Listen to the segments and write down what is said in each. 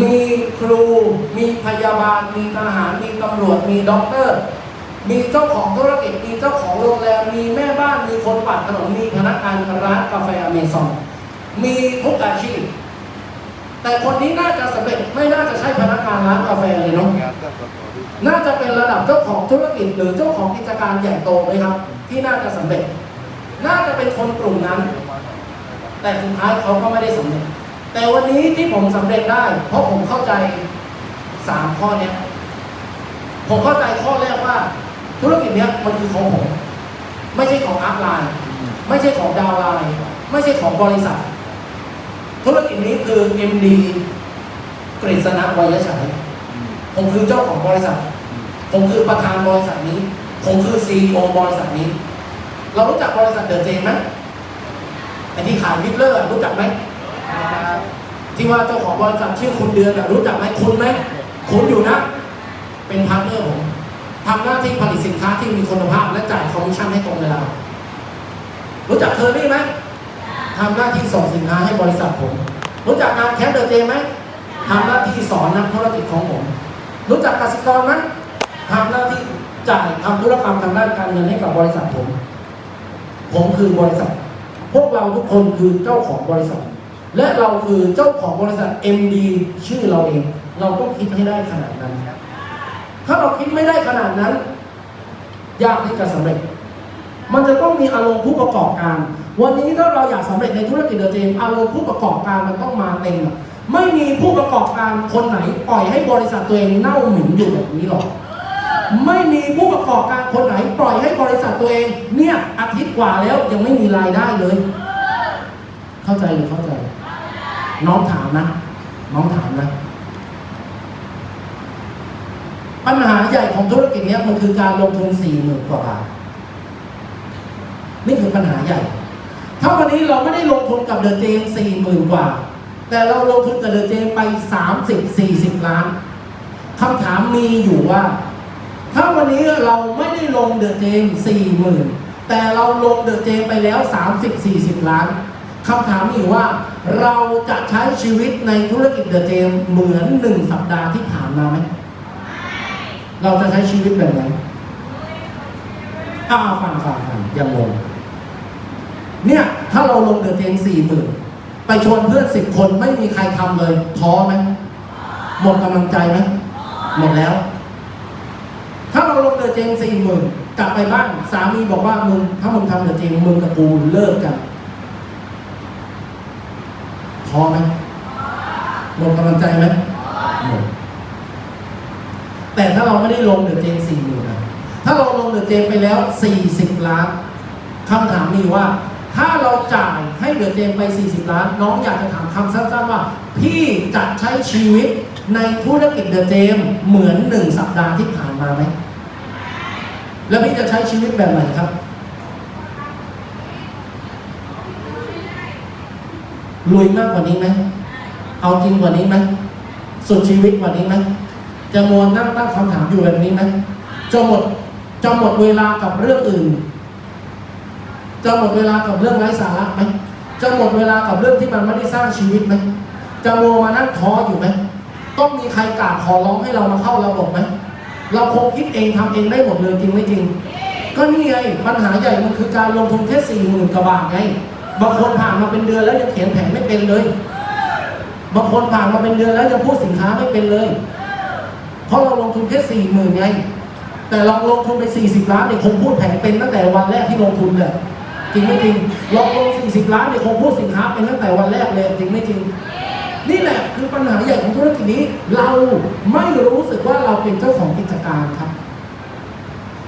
มีครู มีพยาบาล มีทหาร มีตำรวจ มีด็อกเตอร์ มีเจ้าของธุรกิจ มีเจ้าของโรงแรม มีแม่บ้าน มีคนปัดถนน มีพนักงานร้านกาแฟอเมซอน มีทุกอาชีพ แต่คนนี้น่าจะสำเร็จ ไม่น่าจะใช่พนักงานร้านกาแฟเลยเนาะ น่าจะเป็นระดับเจ้าของธุรกิจหรือเจ้าของกิจการใหญ่โตไหมครับ ที่น่าจะสำเร็จ น่าจะเป็นคนกลุ่มนั้น แต่สุดท้ายเขาก็ไม่ได้สำเร็จ แต่วันนี้ที่ผมสำเร็จได้ เพราะผมเข้าใจสามข้อเนี้ยผมเข้าใจข้อแรกว่า ธุรกิจเนี้ยมันคือของผม ไม่ใช่ของอัพไลน์ ไม่ใช่ของดาวไลน์ ไม่ใช่ของบริษัท ธุรกิจนี้คือ MD กฤษณะวัยชัยผมคือเจ้าของบริษัท ผมคือประธานบริษัทนี้ ผมคือซีอีโอบริษัทนี้ เรารู้จักบริษัทเดอะเจนไหมไอ้ที่ขายวิปเลอร์รู้จักไหม ที่ว่าเจ้าของบริษัทชื่อคุณเดือนรู้จักไหมคุณไหมคุณอยู่นะ เป็นพาร์ทเนอร์ผมทำหน้าที่ผลิตสินค้าที่มีคุณภาพ และจ่ายคอมมิชชั่นให้ตรงเวลา รู้จักเคอรี่ไหมทำหน้าที่ส่งสินค้าให้บริษัทผม รู้จักงานแคปเดอะเจไหมทำหน้าที่สอนนักธุรกิจของผม รู้จักกสิกรไหมทำหน้าที่จ่ายทำธุรกรรมทางด้านการเงินให้กับบริษัทผม ผมคือบริษัท พวกเราทุกคนคือเจ้าของบริษัท และเราคือเจ้าของบริษัท MD ชื่อเราเอง เราต้องคิดให้ได้ขนาดนั้นถ้าเราคิดไม่ได้ขนาดนั้น ยากที่จะสำเร็จ มันจะต้องมีอารมณ์ผู้ประกอบการ วันนี้ถ้าเราอยากสำเร็จในธุรกิจเดอะเจมอารมณ์ผู้ประกอบการมันต้องมาเต็มอะไม่มีผู้ประกอบการคนไหนปล่อยให้บริษัทตัวเองเน่าเหม็นอยู่แบบนี้หรอกไม่มีผู้ประกอบการคนไหนปล่อยให้บริษัทตัวเอง เนี่ยอาทิตย์กว่าแล้วยังไม่มีรายได้เลย เข้าใจหรือเข้าใจ น้องถามนะ น้องถามนะ ปัญหาใหญ่ของธุรกิจเนี้ยมันคือการลงทุนสี่หมื่นกว่าบาทนี่คือปัญหาใหญ่ ถ้าวันนี้เราไม่ได้ลงทุนกับเดอะเจมสี่หมื่นกว่า แต่เราลงทุนกับเดอะเจมไปสามสิบสี่สิบล้านคำถามมีอยู่ว่า ถ้าวันนี้เราไม่ได้ลงเดอะเจมสี่หมื่นแต่เราลงเดอะเจมไปแล้วสามสิบสี่สิบล้าน คำถามมีอยู่ว่าเราจะใช้ชีวิตในธุรกิจเดอะเจมเหมือนหนึ่งสัปดาห์ที่ผ่านมาไหม เราจะใช้ชีวิตแบบไหนอ้าวฟังฟังฟังยังงงเนี่ย ถ้าเราลงเดือนเจนสี่หมื่นไปชวนเพื่อนสิบคนไม่มีใครทำเลย ท้อไหมหมดกำลังใจไหมหมดแล้ว ถ้าเราลงเดือนเจนสี่หมื่นกลับไปบ้านสามีบอกว่ามึงถ้ามึงทำเดือนเจนมึงกับกูเลิกกัน ท้อไหมหมดกำลังใจไหมหมดแต่ถ้าเราไม่ได้ลงเดือดเจนสี่หมื่นนะถ้าเราลงเดือดเจนไปแล้วสี่สิบล้านคำถามมีว่า ถ้าเราจ่ายให้เดือดเจนไป 40 ล้าน น้องอยากจะถามคำสั้นๆว่า พี่จะใช้ชีวิตในธุรกิจเดือดเจมเหมือนหนึ่งสัปดาห์ที่ผ่านมาไหมแล้วพี่จะใช้ชีวิตแบบไหนครับ รวยมากกว่านี้ไหมเอาจริงกว่านี้ไหมสุดชีวิตกว่านี้ไหมจะมัวนั่งตั้งคำถามอยู่แบบนี้ไหมจะหมดจะหมดเวลากับเรื่องอื่น จะหมดเวลากับเรื่องไร้สาระไหมจะหมดเวลากับเรื่องที่มันไม่ได้สร้างชีวิตไหมจะมัวมานั่งท้ออยู่ไหมต้องมีใครกราบขอร้องให้เรามาเข้าระบบไหมเราคงคิดเองทำเองได้หมดเลยจริงไม่จริง ก็นี่ไงปัญหาใหญ่มันคือการลงทุนแค่สี่หมื่นกว่าบาทไง บางคนผ่านมาเป็นเดือนแล้วยังเขียนแผนไม่เป็นเลย บางคนผ่านมาเป็นเดือนแล้วยังพูดสินค้าไม่เป็นเลย เพราะเราลงทุนแค่สี่หมื่นไง แต่เราลงทุนไปสี่สิบล้านเนี่ยคงพูดแผนเป็นตั้งแต่วันแรกที่ลงทุนเลยจริงไม่จริงลองลงสี่สิบล้านเนี่ยคงพูดสินค้าเป็นตั้งแต่วันแรกเลยจริงไม่จริง นี่แหละคือปัญหาใหญ่ของธุรกิจนี้ เราไม่รู้สึกว่าเราเป็นเจ้าของกิจการครับ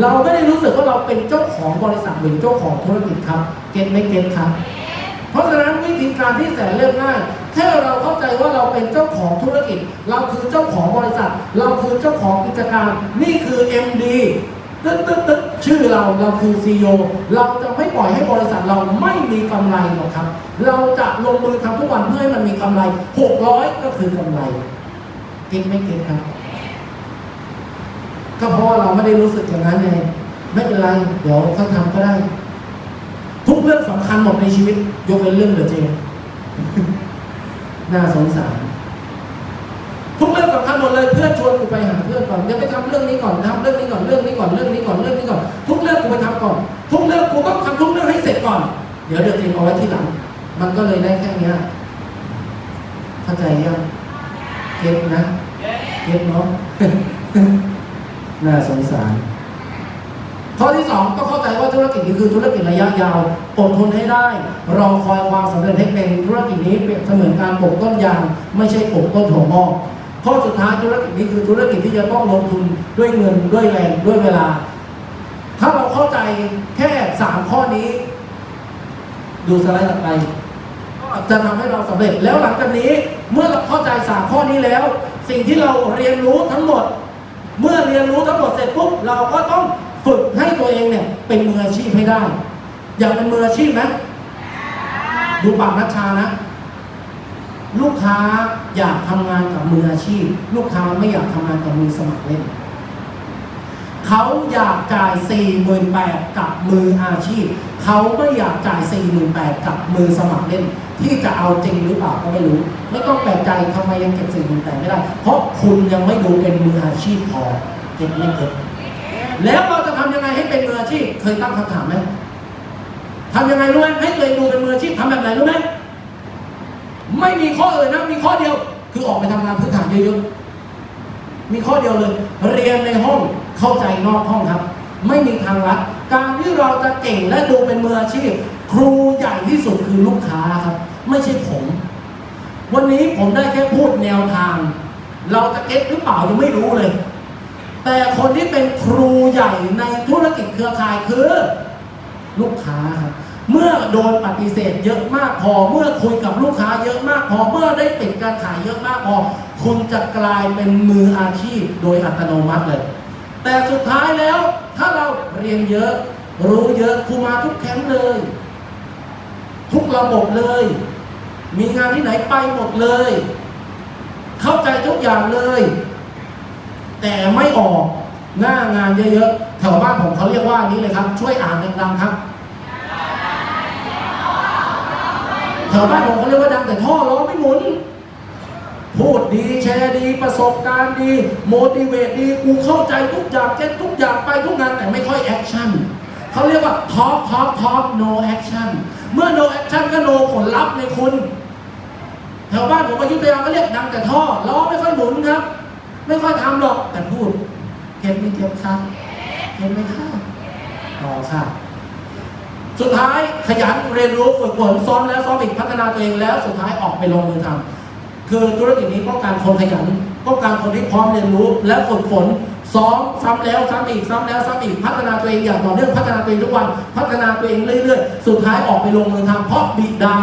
เราไม่ได้รู้สึกว่าเราเป็นเจ้าของบริษัทหรือเจ้าของธุรกิจครับ เก็ตไม่เก็ตครับ เพราะฉะนั้นวิธีการที่แสนเรียบง่ายแค่เราเข้าใจว่าเราเป็นเจ้าของธุรกิจ เราคือเจ้าของบริษัท เราคือเจ้าของกิจการ นี่คือ MD ตึ๊ดตึ๊ดตึ๊ดชื่อเราเราคือ CEO เราจะไม่ปล่อยให้บริษัทเราไม่มีกำไรหรอกครับ เราจะลงมือทำทุกวันเพื่อให้มันมีกำไร 600 ก็คือกำไรเก็ตไม่เก็ตครับ ก็เพราะว่าเราไม่ได้รู้สึกอย่างนั้นไงไม่เป็นไร เดี๋ยวเขาทำก็ได้ ทุกเรื่องสำคัญหมดในชีวิต ยกเว้นเรื่องเดือดเจนน่าสงสาร ทุกเรื่องสำคัญหมดเลยเพื่อนชวนกูไปหาเพื่อนก่อนเดี๋ยวไปทำเรื่องนี้ก่อนทำเรื่องนี้ก่อนเรื่องนี้ก่อนเรื่องนี้ก่อนเรื่องนี้ก่อน ทุกเรื่องกูไปทำก่อน ทุกเรื่องกูต้องทำทุกเรื่องให้เสร็จก่อน เดี๋ยวเดี๋ยวเตรียมเอาไว้ที่หลัง มันก็เลยได้แค่เนี้ยเข้าใจยังเก็ตนะเก็ตเนาะ น่าสงสาร ข้อที่สองต้องเข้าใจว่าธุรกิจนี้คือธุรกิจระยะยาวอดทนให้ได้รอคอยความสำเร็จให้เป็นธุรกิจนี้เปรียบเสมือนการปลูกต้นยาง ไม่ใช่ปลูกต้นถั่วงอกข้อสุดท้ายธุรกิจนี้คือธุรกิจที่จะต้องลงทุนด้วยเงินด้วยแรงด้วยเวลา ถ้าเราเข้าใจแค่สามข้อนี้ ดูสไลด์ถัดไปจะทำให้เราสำเร็จแล้วหลังจากนี้เมื่อเราเข้าใจสามข้อนี้แล้ว สิ่งที่เราเรียนรู้ทั้งหมด เมื่อเรียนรู้ทั้งหมดเสร็จปุ๊บเราก็ต้องฝึกให้ตัวเองเนี่ยเป็นมืออาชีพให้ได้ อยากเป็นมืออาชีพไหมดูปากนัชชานะ ลูกค้าอยากทำงานกับมืออาชีพ ลูกค้าไม่อยากทำงานกับมือสมัครเล่น เขาอยากจ่าย 4 8 0 0 0กับมืออาชีพ เขาไม่อยากจ่าย 4 8 0 0 0กับมือสมัครเล่น ที่จะเอาจริงหรือเปล่าก็ไม่รู้ ไม่ต้องแปลกใจทำไมยังเก็บ 4 8 0 0 0ไม่ได้ เพราะคุณยังไม่ดูเป็นมืออาชีพพอเก็บไม่เก็บแล้วเราจะทำยังไงให้เป็นมืออาชีพ เคยตั้งคำถามไหมทำยังไงรู้ไหมให้ตัวเองดูเป็นมืออาชีพทำแบบไหนรู้ไหมไม่มีข้ออื่นนะมีข้อเดียว คือออกไปทำงานพื้นฐานเยอะๆมีข้อเดียวเลย เรียนในห้อง เข้าใจนอกห้องครับ ไม่มีทางลัด การที่เราจะเก่งและดูเป็นมืออาชีพ ครูใหญ่ที่สุดคือลูกค้าครับ ไม่ใช่ผม วันนี้ผมได้แค่พูดแนวทาง เราจะเก็ตหรือเปล่ายังไม่รู้เลย แต่คนที่เป็นครูใหญ่ในธุรกิจเครือข่ายคือ ลูกค้าครับเมื่อโดนปฏิเสธเยอะมากพอ เมื่อคุยกับลูกค้าเยอะมากพอ เมื่อได้ปิดการขายเยอะมากพอ คุณจะกลายเป็นมืออาชีพโดยอัตโนมัติเลย แต่สุดท้ายแล้วถ้าเราเรียนเยอะ รู้เยอะครูมาทุกแคมป์เลย ทุกระบบเลย มีงานที่ไหนไปหมดเลย เข้าใจทุกอย่างเลย แต่ไม่ออกหน้างานเยอะๆแถวบ้านผมเขาเรียกว่านี้เลยครับ ช่วยอ่านดังๆครับแถวบ้านผมเขาเรียกว่าดังแต่ท่อล้อไม่หมุน พูดดีแชร์ดีประสบการณ์ดีโมดิเวตดีกูเข้าใจทุกอย่างเก็ตทุกอย่างไปทุกงานแต่ไม่ค่อยแอคชั่นเขาเรียกว่า talk talk talk no action เมื่อ no action ก็ no ผลลัพธ์ในคุณแถวบ้านผมอยุธยาก็เรียกดังแต่ท่อล้อไม่ค่อยหมุนครับ ไม่ค่อยทำหรอกแต่พูดเก็บไม่เก็บครับเก็บไม่ครับต่อค่ะสุดท้ายขยันเรียนรู้ฝึกฝนซ้อมแล้วซ้อมอีกพัฒนาตัวเองแล้วสุดท้ายออกไปลงมือทำ คือธุรกิจนี้ต้องการคนขยันต้องการคนที่พร้อมเรียนรู้และฝึกฝนซ้อมซ้ำแล้วซ้ำอีกซ้ำแล้วซ้ำอีกพัฒนาตัวเองอย่างต่อเนื่องพัฒนาตัวเองทุกวัน พัฒนาตัวเองเรื่อยๆ สุดท้ายออกไปลงมือทำเพราะบิดา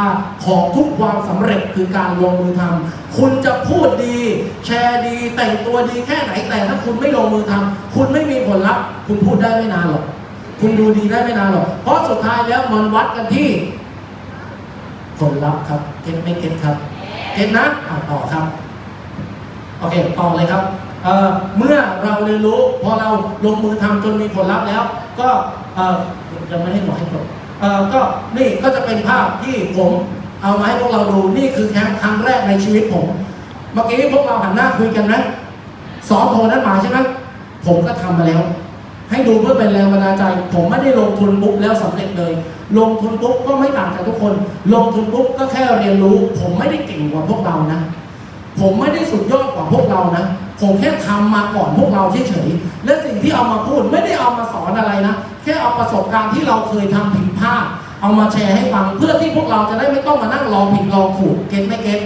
ของทุกความสำเร็จคือการลงมือทำคุณจะพูดดี แชร์ดี แต่งตัวดีแค่ไหนแต่ถ้าคุณไม่ลงมือทำคุณไม่มีผลลัพธ์คุณพูดได้ไม่นานหรอกคุณดูดีได้ไม่นานหรอกเพราะสุดท้ายแล้วมันวัดกันที่ผลลัพธ์ครับเก็ตไม่เก็ตครับ เก็ตนะอะต่อครับ โอเค ต่อเลยครับเเมื่อเราเรียนรู้พอเราลงมือทำจนมีผลลัพธ์แล้ว ก็ยังไม่ได้บอให้จบก็นี่ก็จะเป็นภาพที่ผมเอามาให้พวกเราดูนี่คือแค่ครั้งแรกในชีวิตผม เมื่อกี้พวกเราหันหน้าคุยกันนะสอนโทนั้นมาใช่ไหมผมก็ทำมาแล้ว ให้ดูเพื่อเป็นแรงบันดาลใจ ผมไม่ได้ลงทุนปุ๊บแล้วสำเร็จเลย ลงทุนปุ๊บก็ไม่ต่างจากทุกคน ลงทุนปุ๊บก็แค่เรียนรู้ ผมไม่ได้เก่งกว่าพวกเรานะ ผมไม่ได้สุดยอดกว่าพวกเรานะ ผมแค่ทำมาก่อนพวกเราเฉยๆและสิ่งที่เอามาพูดไม่ได้เอามาสอนอะไรนะ แค่เอาประสบการณ์ที่เราเคยทำผิดพลาดเอามาแชร์ให้ฟังเพื่อที่พวกเราจะได้ไม่ต้องมานั่งลองผิดลองถูกเก็ตไม่เก็ต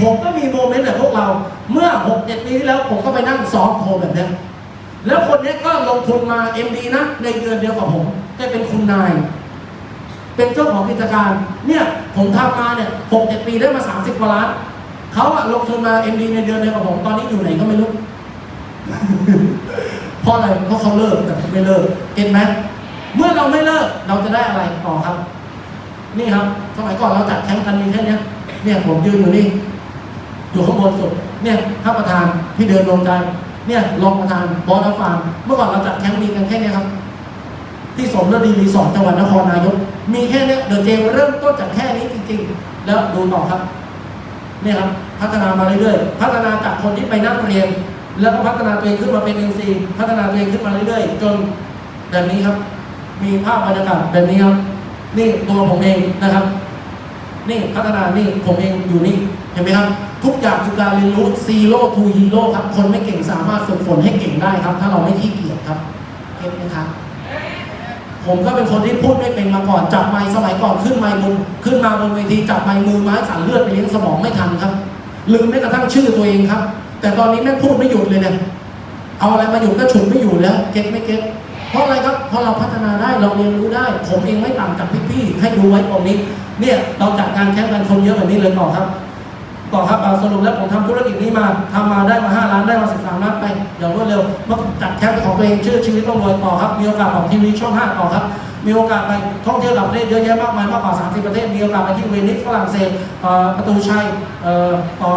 ผมก็มีโมเมนต์แบบพวกเราเมื่อ6 7ปีที่แล้วผมก็ไปนั่งซ้อมโทรแบบนี้แล้วคนนี้ก็ลงทุนมา MD นะในเดือนเดียวกับผมแกเป็นคุณนาย เป็นเจ้าของกิจการ เนี่ยผมทำมาเนี่ยหกเจ็ดปีได้มาสามสิบกว่าล้านเขาอะลงทุนมา MD ในเดือนเดียวกับผมตอนนี้อยู่ไหนก็ไม่รู้ เพราะอะไร เพราะเขาเลิกแต่ผมไม่เลิกเก็นไหมเมื่อเราไม่เลิกเราจะได้อะไรต่อครับ นี่ครับ สมัยก่อนเราจัดแข่งกันมีแค่นี้เนี่ยผมยืนอยู่นี่อยู่ข้างบนสุด เนี่ยท่านประธานพี่เดินลงใจเนี่ยรองประธานบอสฟาร์มเมื่อก่อนเราจัดแคมป์มีกันแค่นี้ครับ ที่สมฤดีรีสอร์ทจังหวัดนครนายก มีแค่นี้เดอะเจมเริ่มต้นจากแค่นี้จริง ๆ แล้วดูต่อครับเนี่ยครับ พัฒนามาเรื่อยๆ พัฒนาจากคนที่ไปนั่งเรียน แล้วก็พัฒนาตัวเองขึ้นมาเป็น MC พัฒนาตัวเองขึ้นมาเรื่อยๆ จนแบบนี้ครับ มีภาพบรรยากาศแบบนี้ครับ นี่ตัวผมเองนะครับ นี่พัฒนานี่ผมเองอยู่นี่เห็นไหมครับ ทุกอย่างคือการเรียนรู้ zero to hero ครับ คนไม่เก่งสามารถฝึกฝนให้เก่งได้ครับ ถ้าเราไม่ขี้เกียจครับเก็ตไหมครับ ผมก็เป็นคนที่พูดไม่เป็นมาก่อนจับไม้สมัยก่อนขึ้นไม้บนขึ้นมาบนเวทีจับไม้มือไม้สั่นเลือดไปเลี้ยงสมองไม่ทันครับ ลืมแม้กระทั่งชื่อตัวเองครับ แต่ตอนนี้แม่งพูดไม่หยุดเลยเนี่ยเอาอะไรมาหยุดก็ฉุนไม่อยู่แล้วเก็ตไม่เก็ตเพราะอะไรครับเพราะเราพัฒนาได้เราเรียนรู้ได้ ผมเองไม่ต่างจากพี่ๆให้ดูไว้ตรงนี้ เนี่ยเราจัดงานแคมป์กันคนเยอะแบบนี้เลยต่อครับ ต่อครับเอาสรุปแล้วผมทำธุรกิจนี้มาทำมาได้มา 5 ล้านได้มา 13 ล้านไปอย่างรวดเร็วมาจัดแคมป์ของตัวเองชื่อชีวิตต้องรวยต่อครับมีโอกาสออกทีวีช่อง 5 ต่อครับ มีโอกาสไปท่องเที่ยวต่างประเทศเยอะแยะมากมายมากกว่า 30 ประเทศ มีโอกาสไปที่เวนิสฝรั่งเศสประตูชัยเอ่อต่อ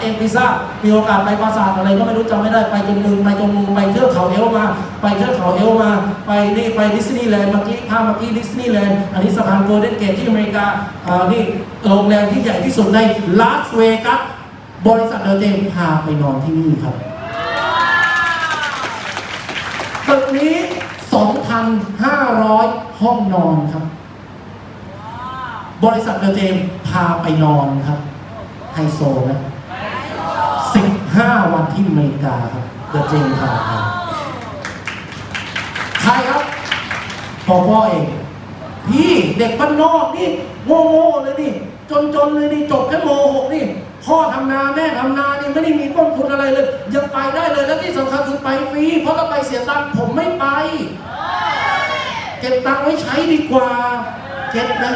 เอ็นพิซ่ามีโอกาสไปปราสาทอะไรก็ไม่รู้จำไม่ได้ไปจนมึงไปจนมึงไปเที่ยวเขาเอลมา ไปเที่ยวเขาเอลมา ไปนี่ไปดิสนีย์แลนด์เมื่อกี้พาเมื่อกี้ดิสนีย์แลนด์อันนี้สะพานโกลเด้นเกตที่อเมริกาอ่านี่โรงแรมที่ใหญ่ที่สุดในลาสเวกัสบริษัทเดลเจมพาไปนอนที่นี่ครับตึกนี้ 2,500 ห้องนอนครับ บริษัทเดลเจมพาไปนอนครับไฮโซนะ15 วันที่อเมริกาครับเดลเจมพาไปใครครับพอพ่อเอง พี่เด็กบ้านนอกนี่โง่ๆเลยนี่ จนๆเลยนี่จบแค่โม .6 นี่ พ่อทำนาแม่ทำนานี่ไม่ได้มีต้นทุนอะไรเลย ยังไปได้เลย แล้วที่สำคัญคือไปฟรีเพราะถ้าไปเสียตังค์ผมไม่ไป เก็บตังค์ไว้ใช้ดีกว่าเก็บนะ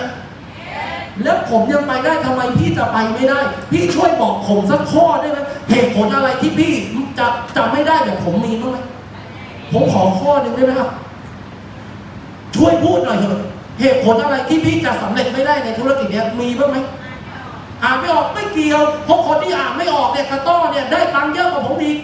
แล้วผมยังไปได้ทำไมพี่จะไปไม่ได้ พี่ช่วยบอกผมสักข้อได้ไหมเหตุผลอะไรที่พี่จะจะไม่ได้แบบผมมีบ้างไหมผมขอข้อหนึ่งได้ไหมครับ ช่วยพูดหน่อยเถอะเหตุผลอะไรที่พี่จะสำเร็จไม่ได้ในธุรกิจเนี้ยมีบ้างไหมอ่านไม่ออกไม่เกี่ยวเพราะคนที่อ่านไม่ออกเนี่ยกระต้อเนี่ยได้ตังค์เยอะกว่าผมอีก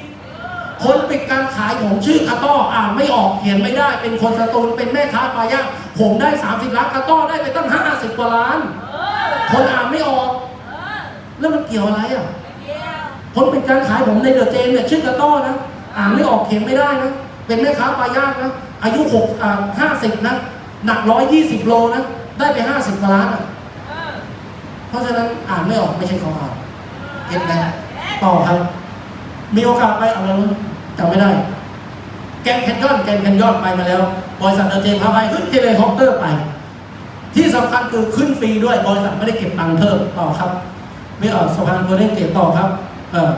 คนปิดการขายผมชื่อกระต้ออ่านไม่ออกเขียนไม่ได้ เป็นคนสตูลเป็นแม่ค้าปลาย่างผมได้ 30 ล้านกระต้อได้ไปตั้ง 50 กว่าล้าน คนอ่านไม่ออก แล้วมันเกี่ยวอะไรอะคนเป็นการขายผมในเดอะเจนเนี่ยชื่อกระต้อนะอ่านไม่ออกเขียนไม่ได้นะเป็นแม่ค้าปลาย่างนะอายุหกอ่าห้าสิบนะหนักร้อยยี่สิบโลนะได้ไปห้าสิบกว่าล้านอะเพราะฉะนั้นอ่านไม่ออกไม่ใช่ของอ่านเก็ตไหมต่อครับ มีโอกาสไปอะไรนะ จำไม่ได้ แกนแคนยอนแกนแคนยอนไปมาแล้ว บริษัทเอเจนพาไปขึ้นเทเลคอปเตอร์ไป ที่สำคัญคือขึ้นฟรีด้วย บริษัทไม่ได้เก็บตังค์เพิ่มต่อครับ ไม่ออกสะพานโกลเด้นเกตต่อครับ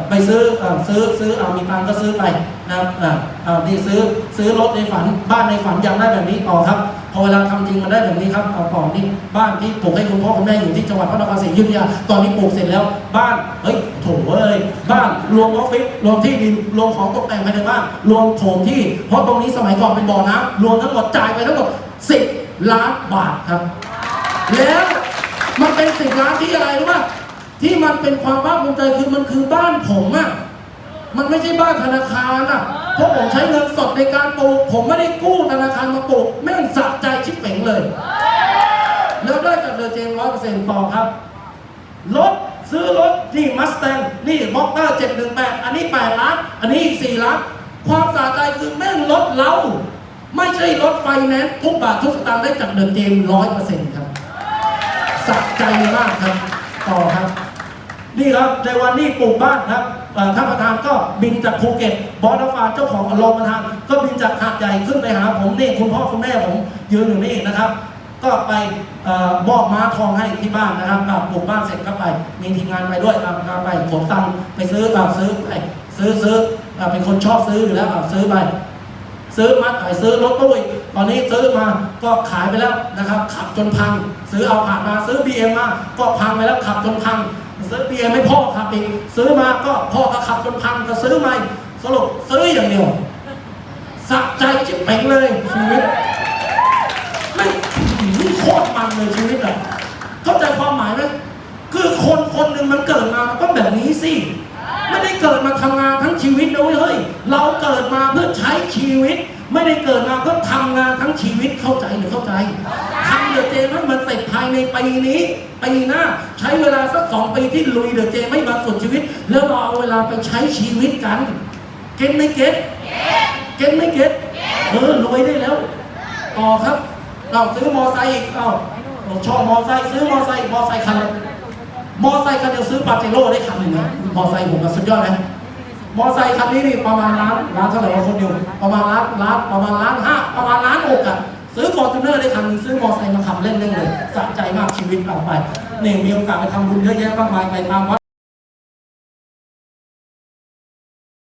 ไปซื้อซื้อซื้อเอามีตังก็ซื้อไปนะครับออเออนี่ซื้อซื้อรถในฝันบ้านในฝันอยากได้แบบนี้ต่อครับพอเวลาทำจริงมันได้แบบนี้ครับเอาต่อนี่บ้านที่ปลูกให้คุณพ่อคุณแม่อยู่ที่จังหวัดพระนครศรีอยุธยาตอนนี้ปลูกเสร็จแล้วบ้านเฮ้ยโถเอ้ยบ้านรวมออฟฟิศรวมที่ดินรวมของตกแต่งภายในบ้านรวมโถมที่ เพราะตรงนี้สมัยก่อนเป็นบ่อน้ำรวมทั้งหมดจ่ายไปทั้งหมด10ล้านบาทครับ แล้วมันเป็นสิบล้านที่อะไรรู้ป่ะ ที่มันเป็นความภาคภูมิใจคือมันคือบ้านผมอะมันไม่ใช่บ้านธนาคารอะเพราะผมใช้เงินสดในการปลูก ผมไม่ได้กู้ธนาคารมาปลูกแม่งสะใจชิบเป๋งเลย แล้วได้จากเดอเจนร้อยเปอร์เซ็นต์ต่อครับ รถซื้อรถนี่มัสแตงนี่บ็อกเตอร์เจ็ดหนึ่งแปดอันนี้แปดล้าน อันนี้อีกสี่ล้าน ความสะใจคือแม่งรถเรา ไม่ใช่รถไฟแนนซ์ทุกบาททุกสตางค์ได้จากเดอเจมร้อยเปอร์เซ็นต์ครับสะใจมากครับ ต่อครับ นี่ครับในวันนี้ปลูกบ้านครับท่านประธานก็บินจากภูเก็ตบอสฟาเจ้าของโรงประธาน ก็บินจากหาดใหญ่ขึ้นไปหาผมนี่คุณพ่อคุณแม่ผมยืนอยู่นี่นะครับ ก็ไปอ่อมอบม้าทองให้ที่บ้านนะครับปลูกบ้านเสร็จก็ไป มีทีมงานไปด้วยครับไปขนตังไปซื้อซื้อไปซื้อซื้ออเป็นคนชอบซื้ออยู่แล้วซื้อไปซื้อมาไอ้ซื้อรถตู้ตอนนี้ซื้อมาก็ขายไปแล้วนะครับ ขับจนพัง ซื้อเอาผ่านมาซื้อ BM มาก็พังไปแล้วขับจนพัง ซื้อ BM ให้พ่อขับอีกซื้อมาก็พ่อก็ขับจนพังก็ซื้อใหม่สรุปซื้ออย่างเดียวสะใจจิบเป่งเลยชีวิตไม่โคตรมันเลยชีวิตอะเข้าใจความหมายไหมคือคนคนหนึ่งมันเกิดมามันต้องแบบนี้สิไม่ได้เกิดมาทำงานทั้งชีวิตนะเฮ้ยเราเกิดมาเพื่อใช้ชีวิต ไม่ได้เกิดมาเพื่อทำงานทั้งชีวิตเข้าใจหรือเข้าใจ เดอะเจมให้มันเสร็จภายในปีนี้ปีหน้าใช้เวลาสักสองปีที่ลุยเดอะเจมให้มาสุดชีวิต แล้วเราเอาเวลาไปใช้ชีวิตกันเกก็ตไม่เก็ตเก็ตไม่เก็ตเออรวยได้แล้ว ต่อครับเราซื้อมอไซค์อีกเอ้าเราชอบมอไซค์ซื้อมอไซค์มอไซค์คันละมอไซค์คันเดียวซื้อปาเจโร่ได้คันหนึ่งนะมอไซค์ผมก็สุดยอดนะมอไซค์คันนี้นี่ประมาณล้านล้านเท่าไหร่วะคนเดียวประมาณล้านล้านประมาณล้านห้าประมาณล้านหกอะ ซื้อฟอร์จูเนอร์ได้คันนึงซื้อมอไซค์มาขับเล่นๆเลยสะใจมากชีวิตเอาไปนี่มีโอกาสไปทำบุญเยอะแยะมากมายไปตามวัด